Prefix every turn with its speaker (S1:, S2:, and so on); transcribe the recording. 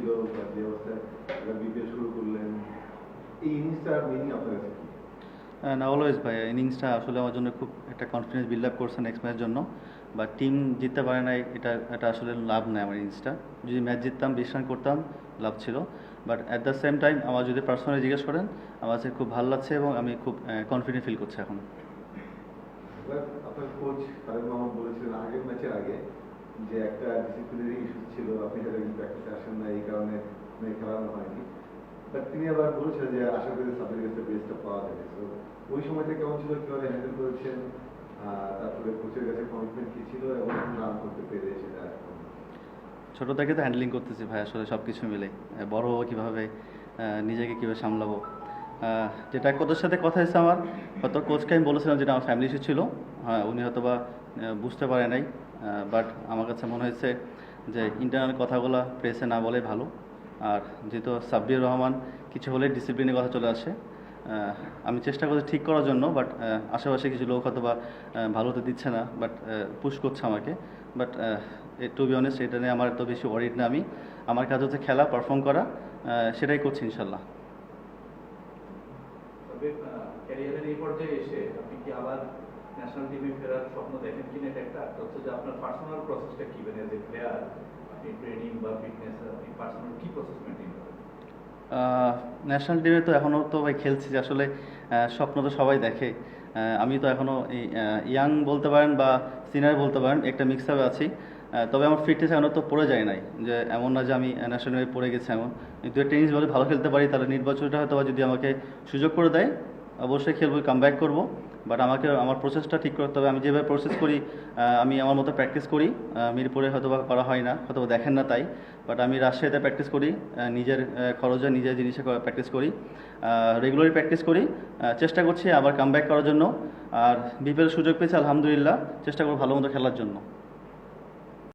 S1: ছিল অবস্থায় বিপিএল শুরু করলেন। এই মিনিং আপনার কাছে
S2: না অলওয়েজ ভাই ইনিংসটা আসলে আমার জন্য খুব একটা কনফিডেন্স বিল্ড আপ করছে নেক্সট ম্যাচের জন্য। বা টিম জিততে পারে নাই এটা এটা আসলে লাভ নেই আমার ইনিংসটা। যদি ম্যাচ জিততাম বিশ রান করতাম লাভ ছিল। But at the same time আমার যদি পার্সোনালি জিজ্ঞেস করেন আমার কাছে খুব ভালো লাগছে এবং আমি খুব কনফিডেন্ট ফিল করছি এখন।
S1: আপনার কোচ বলেছিলেন আগের ম্যাচের আগে যে একটা ডিসিপ্লিনারি ইস্যু ছিল, আপনি যারা প্র্যাকটিসে আসেন না এই কারণে আপনাকে খেলানো হয়নি। বাট তিনি আবার বলেছিলেন যে আশা করি সাবের কাছে বেস্টটা পাওয়া যাবে। তো ওই সময়টা কেমন ছিল? কীভাবে হ্যান্ডেল করেছেন? তারপরে কোচের কাছে কমিটমেন্ট কী ছিল? এবং রান করতে পেরে সেটা
S2: ছোটো থেকে তো হ্যান্ডলিং করতেছি ভাই, আসলে সব কিছু মিলে বড় কীভাবে? নিজেকে কীভাবে সামলাবো? যেটা কোচের সাথে কথা হয়েছে আমার, হয়তো কোচকে আমি বলেছিলাম যেটা আমার ফ্যামিলি ইস্যু ছিল। হ্যাঁ উনি হয়তো বা বুঝতে পারে নাই বাট আমার কাছে মনে হয়েছে যে ইন্টারনাল কথাগুলো প্রেসে না বলে ভালো। আর যেহেতু সাব্বির রহমান কিছু হলে ডিসিপ্লিনের কথা চলে আসে আমি চেষ্টা করছি ঠিক করার জন্য বাট আশেপাশে কিছু লোক হয়তো বা ভালো তো দিচ্ছে না বাট পুশ করছে আমাকে। বাট টু বি অনেস্ট এটা নিয়ে আমার এত বেশি ওয়ারিড না আমি। আমার কাজ হচ্ছে খেলা পারফর্ম করা সেটাই করছি ইনশাল্লাহ।
S3: ক্যারিয়ারের এই পর্যায়ে এসে আপনি কি আবার ন্যাশনাল টিমে ফেরার স্বপ্ন দেখেন কিনা এটা একটা হচ্ছে যে আপনার পার্সোনাল প্রসেসটা কি মানে যে প্লেয়ার আপনি ট্রেনিং বা ফিটনেস আপনি পার্সোনাল কি প্রসেস মেনটেন করেন?
S2: ন্যাশনাল টিমে তো এখনও তো ভাই খেলছি যে আসলে স্বপ্ন তো সবাই দেখে। আমি তো এখনও ইয়াং বলতে পারেন বা সিনিয়র বলতে পারেন, একটা মিক্স আপে আছি। তবে আমার ফিটনেস এখনও তো পড়ে যায় নাই, যে এমন না যে আমি ন্যাশনাল পড়ে গেছি এমন। কিন্তু টেনিস বলে ভালো খেলতে পারি, তাহলে নির্বাচনটা হয়তো যদি আমাকে সুযোগ করে দেয়, অবশ্যই খেলব কাম ব্যাক করব। বাট আমাকে, আমার প্রসেসটা ঠিক করতে হবে। আমি যেভাবে প্রসেস করি আমি আমার মতো প্র্যাকটিস করি মিরপুরে হয়তো বা করা হয় না, হয়তো দেখেন না তাই। বাট আমি রাজশাহীতে প্র্যাকটিস করি নিজের খরচে নিজের জিনিসে প্র্যাকটিস করি। রেগুলারই প্র্যাকটিস করি। চেষ্টা করছি আবার কাম করার জন্য। আর বিপিএল সুযোগ পেয়েছি, আলহামদুলিল্লাহ। চেষ্টা করব ভালো মতো খেলার জন্য।